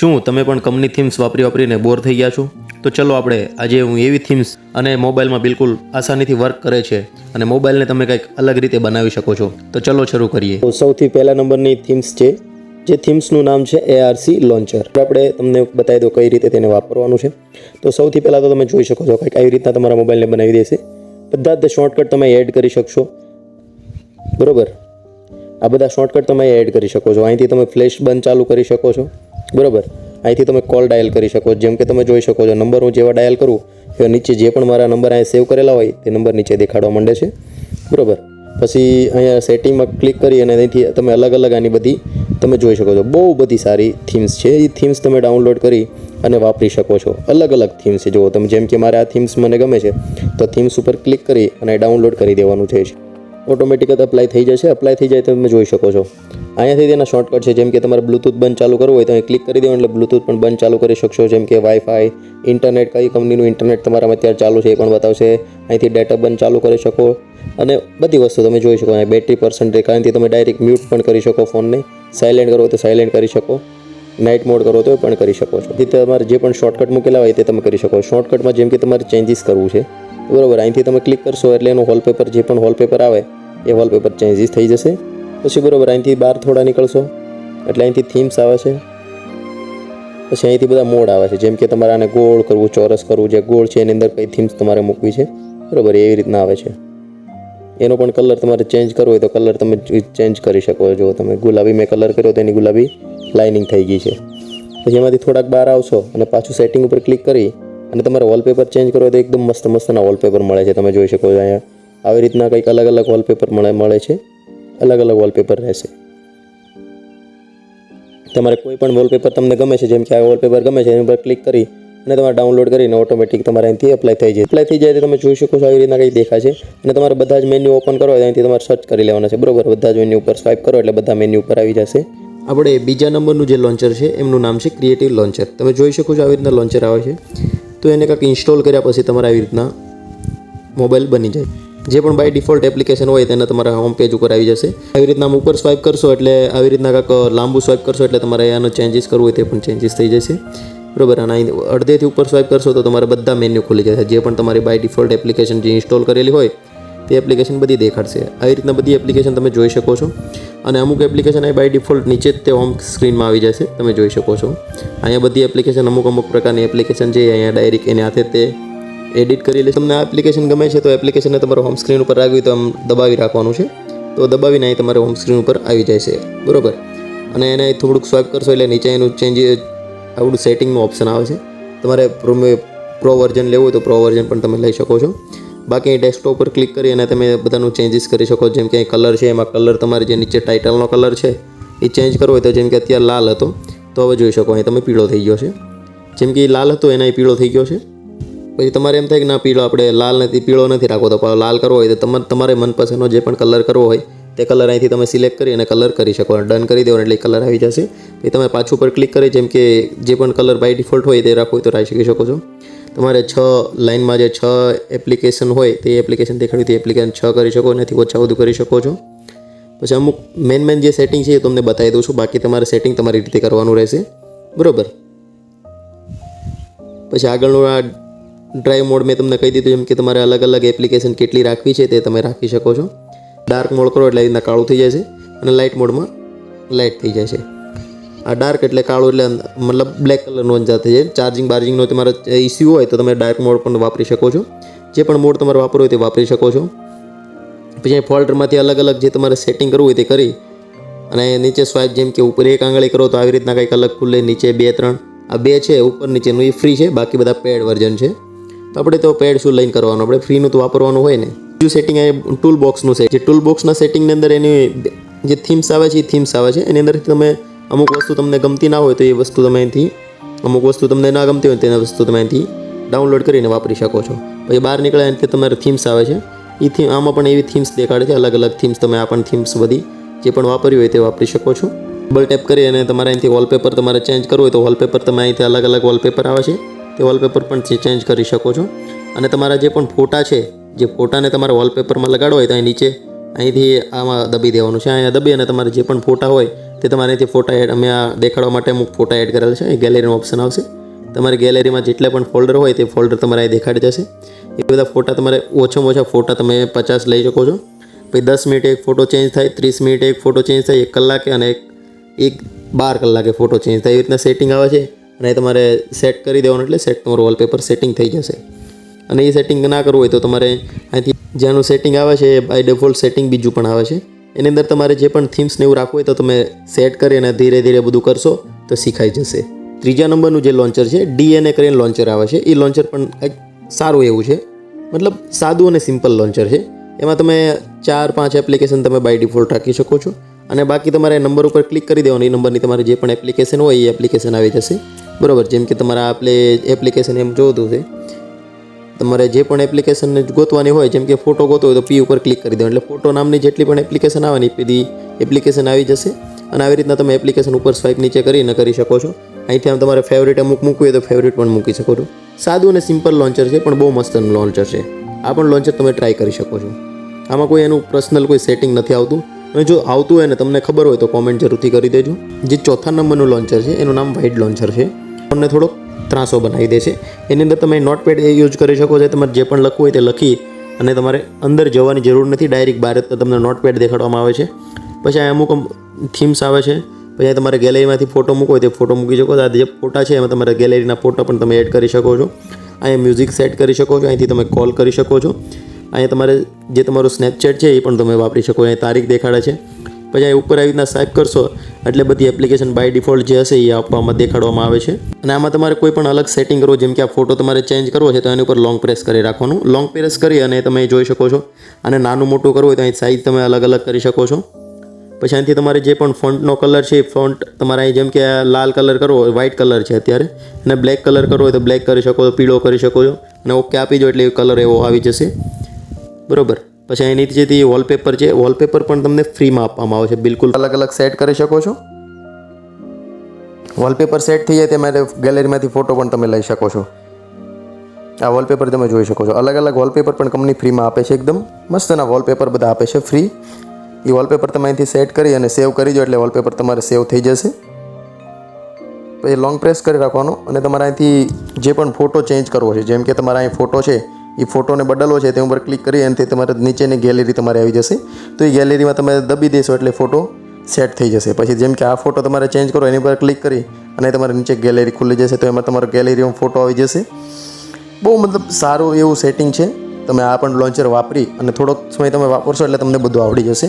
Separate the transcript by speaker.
Speaker 1: શું તમે પણ કંપની થીમ્સ વાપરી વાપરીને બોર થઈ ગયા છો? તો ચલો આપણે આજે હું એવી થીમ્સ અને મોબાઈલમાં બિલકુલ આસાનીથી વર્ક કરે છે અને મોબાઈલને તમે કંઈક અલગ રીતે બનાવી શકો છો. તો ચલો શરૂ કરીએ. તો સૌથી પહેલા નંબરની થીમ્સ છે, જે થીમ્સનું નામ છે એઆરસી લોન્ચર. આપણે તમને બતાવી દો કઈ રીતે તેને વાપરવાનું છે. તો સૌથી પહેલાં તો તમે જોઈ શકો છો કંઈક આવી રીતના તમારા મોબાઈલને બનાવી દેશે બધા જ શોર્ટકટ તમે એડ કરી શકશો. બરોબર? આ બધા શોર્ટકટ તમે એડ કરી શકો છો. અહીંથી તમે ફ્લેશ બંધ ચાલુ કરી શકો છો. બરોબર? અહીંથી તમે કોલ ડાયલ કરી શકો. જેમ કે તમે જોઈ શકો છો નંબર હું જેવા ડાયલ કરું, એવા નીચે જે પણ મારા નંબર અહીંયા સેવ કરેલા હોય, તે નંબર નીચે દેખાડવા માંડે છે. બરાબર? પછી અહીંયા સેટિંગમાં ક્લિક કરી અને અહીંથી તમે અલગ અલગ આની બધી તમે જોઈ શકો છો. બહુ બધી સારી થીમ્સ છે. એ થીમ્સ તમે ડાઉનલોડ કરી અને વાપરી શકો છો. અલગ અલગ થીમ્સ છે. જુઓ તમે, જેમ કે મારે આ થીમ્સ મને ગમે છે, તો થીમ્સ ઉપર ક્લિક કરી અને ડાઉનલોડ કરી દેવાનું છે. ઓટોમેટિક જ અપ્લાય થઈ જશે. અપ્લાય થઈ જાય તો તમે જોઈ શકો છો. અહીંયાથી તેના શોર્ટકટ છે. જેમ કે તમારે બ્લૂટૂથ બંધ ચાલુ કરવું હોય તો અહીં ક્લિક કરી દેવાનું એટલે બ્લૂટૂથ પણ બંધ ચાલુ કરી શકશો. જેમ કે વાઈફાઈ ઇન્ટરનેટ કઈ કંપનીનું ઇન્ટરનેટ તમારામાં અત્યારે ચાલુ છે એ પણ બતાવશે. અહીંથી ડેટા બંધ ચાલુ કરી શકો. અને બધી વસ્તુ તમે જોઈ શકો. અહીં બેટરી પર્સન્ટેજ કારણથી તમે ડાયરેક્ટ મ્યુટ પણ કરી શકો ફોનને. સાયલેન્ટ કરો તો સાયલેન્ટ કરી શકો. નાઇટ મોડ કરો તો એ પણ કરી શકો છો. જેથી તમારે જે પણ શોર્ટકટ મૂકેલા હોય તે તમે કરી શકો. શોર્ટકટમાં જેમ કે તમારે ચેન્જીસ કરવું છે. બરોબર. અહીંથી તમે ક્લિક કરશો એટલે એનું વોલપેપર જે પણ વોલપેપર આવે એ વોલપેપર ચેન્જીસ થઈ જશે. પછી બરોબર અહીંથી બહાર થોડા નીકળશો. એટલે અહીંથી થીમ્સ આવે છે. પછી અહીંથી બધા મોડ આવે છે. જેમ કે તમારે આને ગોળ કરવું, ચોરસ કરવું, જે ગોળ છે એની અંદર કઈ થીમ્સ તમારે મૂકવી છે. બરાબર એવી રીતના આવે છે. એનો પણ કલર તમારે ચેન્જ કરવો હોય તો કલર તમે ચેન્જ કરી શકો જો તમે ગુલાબી મેં કલર કર્યો તો એની ગુલાબી લાઇનિંગ થઈ ગઈ છે. પછી એમાંથી થોડાક બહાર આવશો અને પાછું સેટિંગ ઉપર ક્લિક કરી અને તમારે વોલપેપર ચેન્જ હોય તો એકદમ મસ્ત મસ્તના વોલપેપર મળે છે. તમે જોઈ શકો છો અહીંયા. આવી રીતના કંઈક અલગ અલગ વોલપેપર મળે મળે છે. અલગ અલગ વોલપેપર રહેશે. તમારે કોઈ પણ વોલપેપર તમને ગમે છે, જેમ કે આ વોલપેપર ગમે છે, એની ઉપર ક્લિક કરી અને તમારે ડાઉનલોડ કરીને ઓટોમેટિક તમારે અહીંથી એપ્લાય થઈ જાય. એપ્લાય થઈ જાય તમે જોઈ શકો છો આવી રીતના કંઈ દેખાય છે અને તમારે બધા જ મેન્યુ ઓપન કરો, અહીંથી તમારે સર્ચ કરી લેવાના છે. બરોબર, બધા જ મેન્યુ ઉપર સ્વાઇપ કરો એટલે બધા મેન્યુ ઉપર આવી જશે. આપણે બીજા નંબરનું જે લોન્ચર છે, એમનું નામ છે ક્રિએટિવ લોન્ચર તમે જોઈ શકો છો આવી રીતના લોન્ચર આવે છે. તો એને કાંઈક ઇન્સ્ટોલ કર્યા પછી તમારે આવી રીતના મોબાઈલ બની જાય. જે પણ બાય ડિફોલ્ટ એપ્લિકેશન હોય તેને તમારા હોમ પેજ ઉપર આવી જશે. આવી રીતના ઉપર સ્વાઇપ કરશો એટલે આવી રીતના કાંક લાંબુ સ્વાઇપ કરશો એટલે તમારે આનો ચેન્જીસ કરવું હોય તે પણ ચેન્જીસ થઈ જશે. બરોબર? અને અહીં અડધેથી ઉપર સ્વાઇપ કરશો તો તમારે બધા મેન્યુ ખુલી જશે. જે પણ તમારી બાય ડિફોલ્ટ એપ્લિકેશન જે ઇન્સ્ટોલ કરેલી હોય, તે એપ્લિકેશન બધી દેખાડશે. આવી રીતના બધી એપ્લિકેશન તમે જોઈ શકો છો. અને અમુક એપ્લિકેશન એ બાય ડિફોલ્ટ નીચે જ તે હોમ સ્ક્રીનમાં આવી જશે. તમે જોઈ શકો છો. અહીંયા બધી એપ્લિકેશન અમુક અમુક પ્રકારની એપ્લિકેશન છે. અહીંયા ડાયરેક્ટ એને હાથે તે એડિટ કરી લે. તમને આ એપ્લિકેશન ગમે છે તો એપ્લિકેશનને તમારે હોમ સ્ક્રીન ઉપર રાખવી તો આમ દબાવી રાખવાનું છે. તો દબાવીને અહીં તમારે હોમ સ્ક્રીન ઉપર આવી જાય છે. બરોબર? અને એને થોડુંક સ્વાઇપ કરશો એટલે નીચે એનું ચેન્જ આવડું સેટિંગનું ઓપ્શન આવે છે. તમારે પ્રો વર્ઝન લેવું હોય તો પ્રો વર્ઝન પણ તમે લઈ શકો છો. બાકી ડેસ્કટોપ પર ક્લિક કરી અને તમે બધાનું ચેન્જીસ કરી શકો. જેમ કે અહીં કલર છે, એમાં કલર તમારે જે નીચે ટાઇટલનો કલર છે, એ ચેન્જ કરવો હોય તો જેમ કે અત્યારે લાલ હતો, તો હવે જોઈ શકો. અહીં તમે પીળો થઈ ગયો છે. જેમ કે લાલ હતો, એના પીળો થઈ ગયો છે. પછી તમારે એમ થાય કે ના, પીળો આપણે લાલ નથી, પીળો નથી રાખવો, તો લાલ કરવો હોય તો તમારે તમારે મનપસંદનો જે પણ કલર કરવો હોય, તે કલર અહીંથી તમે સિલેક્ટ કરી અને કલર કરી શકો ડન કરી દેવાનો એટલે કલર આવી જશે. પછી તમે પાછું પર ક્લિક કરી, જેમ કે જે પણ કલર બાય ડિફોલ્ટ હોય તે રાખવો હોય તો રાખી શકો છો. તમારે છ લાઇનમાં જે છ એપ્લિકેશન હોય, તે એપ્લિકેશન દેખાડી તે એપ્લિકેશન છ કરી શકો એનાથી ઓછા વધુ કરી શકો છો. પછી અમુક મેન મેન જે સેટિંગ છે એ તમને બતાવી દઉં છું, બાકી તમારે સેટિંગ તમારી રીતે કરવાનું રહેશે. બરાબર? પછી આગળનું આ ડ્રાઈવ મોડ મેં તમને કહી દીધું જેમ કે તમારે અલગ અલગ એપ્લિકેશન કેટલી રાખવી છે તે તમે રાખી શકો છો. ડાર્ક મોડ કરો એટલે રીતના કાળું થઈ જાય છે અને લાઇટ મોડમાં લાઇટ થઈ જાય છે આ ડાર્ક એટલે કાળું એટલે મતલબ બ્લેક કલરનો અંજાર થઈ જાય. ચાર્જિંગ બાર્જિંગનો તમારે ઇસ્યુ હોય તો તમે ડાર્ક મોડ પણ વાપરી શકો છો. જે પણ મોડ તમારે વાપરવો હોય તે વાપરી શકો છો. પછી ફોલ્ટરમાંથી અલગ અલગ જે તમારે સેટિંગ કરવું હોય તે કરી અને નીચે સ્વાઇપ જેમ કે ઉપર એક આંગળી કરો તો આવી રીતના કંઈક અલગ ખુલ્લે નીચે બે, ત્રણ. આ બે છે, ઉપર નીચેનું એ ફ્રી છે. બાકી બધા પેડ વર્ઝન છે. આપણે તો પેડ શું લઈને કરવાનું? આપણે ફ્રીનું તો વાપરવાનું હોય ને. બીજું સેટિંગ એ ટૂલ બોક્સનું છે. જે ટૂલ બોક્સના સેટિંગની અંદર એની જે થીમ્સ આવે છે, એ થીમ્સ આવે છે. એની અંદરથી તમે અમુક વસ્તુ તમને ગમતી ના હોય તો એ વસ્તુ તમે અહીંથી, અમુક વસ્તુ તમને ના ગમતી હોય તેના વસ્તુ તમે અહીંથી ડાઉનલોડ કરીને વાપરી શકો છો. પછી બહાર નીકળે તે તમારે થીમ્સ આવે છે. એ થીમ આમાં પણ એવી થીમ્સ દેખાડે છે. અલગ અલગ થીમ્સ તમે આ પણ થીમ્સ બધી જે પણ વાપરી હોય તે વાપરી શકો છો. ડબલ ટેપ કરી અને તમારે અહીંથી વોલપેપર તમારે ચેન્જ કરવું હોય તો વોલપેપર તમે અહીંથી અલગ અલગ વોલપેપર આવે છે. તે વોલપેપર પણ ચેન્જ કરી શકો છો. અને તમારા જે પણ ફોટા છે, જે ફોટાને તમારે વોલપેપરમાં લગાડવો હોય તો અહીં નીચે અહીંથી આમાં દબી દેવાનું છે. અહીંયા દબી અને તમારે જે પણ ફોટા હોય તે તમારે અહીંથી ફોટા એડ અમે આ દેખાડવા માટે અમુક ફોટા એડ કરેલા છે. એ ગેલેરીનું ઓપ્શન આવશે. તમારી ગેલેરીમાં જેટલા પણ ફોલ્ડર હોય તે ફોલ્ડર તમારે અહીં દેખાડી જશે. એ બધા ફોટા તમારે ઓછામાં ઓછા ફોટા તમે પચાસ લઈ શકો છો. પછી દસ મિનિટે એક ફોટો ચેન્જ થાય, ત્રીસ મિનિટે એક ફોટો ચેન્જ થાય, એક કલાકે અને એક એક બાર કલાકે ફોટો ચેન્જ થાય. એવી રીતના સેટિંગ આવે છે. અને તમારે સેટ કરી દેવાનું એટલે સેટ તમારું વોલપેપર સેટિંગ થઈ જશે. અને એ સેટિંગ ના કરવું હોય તો તમારે અહીંથી જેનું સેટિંગ આવે છે, એ બાય ડિફોલ્ટ સેટિંગ બીજું પણ આવે છે. એની અંદર તમારે જે પણ થીમ્સને એવું રાખવું હોય તો તમે સેટ કરી અને ધીરે ધીરે બધું કરશો તો શીખાઈ જશે. ત્રીજા નંબરનું જે લોન્ચર છે ડીએનએ કરીને લોન્ચર આવે છે. એ લોન્ચર પણ કંઈક સારું એવું છે. મતલબ સાદું અને સિમ્પલ લોન્ચર છે. એમાં તમે ચાર પાંચ એપ્લિકેશન તમે બાય ડિફોલ્ટ રાખી શકો છો. અને બાકી તમારે નંબર ઉપર ક્લિક કરી દેવાનું. એ નંબરની તમારી જે પણ એપ્લિકેશન હોય એ એપ્લિકેશન આવી જશે. બરોબર, જેમ કે તમારા આપણે એપ્લિકેશન એમ જોતું છે. તમારે જે પણ એપ્લિકેશન ગોતવાની હોય, જેમ કે ફોટો ગોતો હોય તો પી ઉપર ક્લિક કરી દો એટલે ફોટો નામની જેટલી પણ એપ્લિકેશન આવવાની પીધી એપ્લિકેશન આવી જશે. અને આવી રીતના તમે એપ્લિકેશન ઉપર સ્વાઇપ નીચે કરીને કરી શકો છો. અહીંથી આમ તમારે ફેવરેટ અમુક મૂકવું હોય તો ફેવરેટ પણ મૂકી શકો છો. સાદું અને સિમ્પલ લોન્ચર છે, પણ બહુ મસ્ત લોન્ચર છે. આ પણ લોન્ચર તમે ટ્રાય કરી શકો છો. આમાં કોઈ એનું પર્સનલ કોઈ સેટિંગ નથી આવતું. અને જો આવતું હોય ને તમને ખબર હોય તો કોમેન્ટ જરૂરથી કરી દેજો. જે ચોથા નંબરનું લોન્ચર છે, એનું નામ વ્હાઇટ લોન્ચર છે. તમને થોડોક ત્રાસો બનાવી દે છે એની અંદર તમે નોટપેડ એ યુઝ કરી શકો છો. તમારે જે પણ લખવું હોય તે લખી અને તમારે અંદર જવાની જરૂર નથી. ડાયરેક્ટ બહાર તમને નોટપેડ દેખાડવામાં આવે છે. પછી આ અમુક થીમ્સ આવે છે. પછી તમારે ગેલેરીમાંથી ફોટો મૂકવો હોય તે ફોટો મૂકી શકો આ જે ફોટા છે એમાં તમારે ગેલેરીના ફોટો પણ તમે એડ કરી શકો છો. અહીંયા મ્યુઝિક સેટ કરી શકો છો. અહીંથી તમે કોલ કરી શકો છો. અહીંયા તમારે જે તમારું સ્નેપચેટ છે એ પણ તમે વાપરી શકો અહીંયા તારીખ દેખાડે છે. પછી અહીં ઉપર આવી રીતના સ્વાઇપ કરશો એટલે બધી એપ્લિકેશન બાય ડિફોલ્ટ જે હશે એ આપવામાં દેખાડવામાં આવે છે. અને આમાં તમારે કોઈ પણ અલગ સેટિંગ કરવો જેમ કે આ ફોટો તમારે ચેન્જ કરવો છે, તો એની ઉપર લોંગ પ્રેસ કરી રાખવાનું. લોંગ પ્રેસ કરી અને તમે જોઈ શકો છો. અને નાનું મોટું કરવું હોય, તો અહીં સાઇઝ તમે અલગ અલગ કરી શકો છો. પછી અહીંથી તમારે જે પણ ફોન્ટનો કલર છે, એ ફોન્ટ તમારે અહીં જેમ કે લાલ કલર કરવો હોય વ્હાઇટ કલર છે અત્યારે. અને બ્લેક કલર કરવો હોય, તો બ્લેક કરી શકો છો, પીળો કરી શકો છો. અને ઓકે આપી દો એટલે કલર એવો આવી જશે. બરોબર. પછી અહીં નીચેથી વોલપેપર છે વોલપેપર પણ તમને ફ્રીમાં આપવામાં આવે છે, બિલકુલ. અલગ અલગ સેટ કરી શકો છો. વોલપેપર સેટ થઈ જાય તે માટે ગેલેરીમાંથી ફોટો પણ તમે લઈ શકો છો. આ વોલપેપર તમે જોઈ શકો છો. અલગ અલગ વોલપેપર પણ કંપની ફ્રીમાં આપે છે એકદમ. મસ્તના વોલપેપર બધા આપે છે ફ્રી એ વોલપેપર તમે અહીંથી સેટ કરી અને સેવ કરી દો એટલે વોલપેપર તમારે સેવ થઈ જશે. પછી લોંગ પ્રેસ કરી રાખવાનો અને તમારે અહીંથી જે પણ ફોટો ચેન્જ કરવો છે, જેમ કે તમારા અહીં ફોટો છે એ ફોટોને બદલવો છે તે ઉપર ક્લિક કરી અને તે તમારે નીચેની ગેલેરી તમારે આવી જશે. તો એ ગેલેરીમાં તમે દબી દેશો એટલે ફોટો સેટ થઈ જશે. પછી જેમ કે આ ફોટો તમારે ચેન્જ કરો, એની પર ક્લિક કરી અને તમારે નીચે ગેલેરી ખુલી જશે. તો એમાં તમારો ગેલેરીમાં ફોટો આવી જશે. બહુ મતલબ સારું એવું સેટિંગ છે. તમે આ પણ લોન્ચર વાપરી અને થોડોક સમય તમે વાપરશો એટલે તમને બધું આવડી જશે.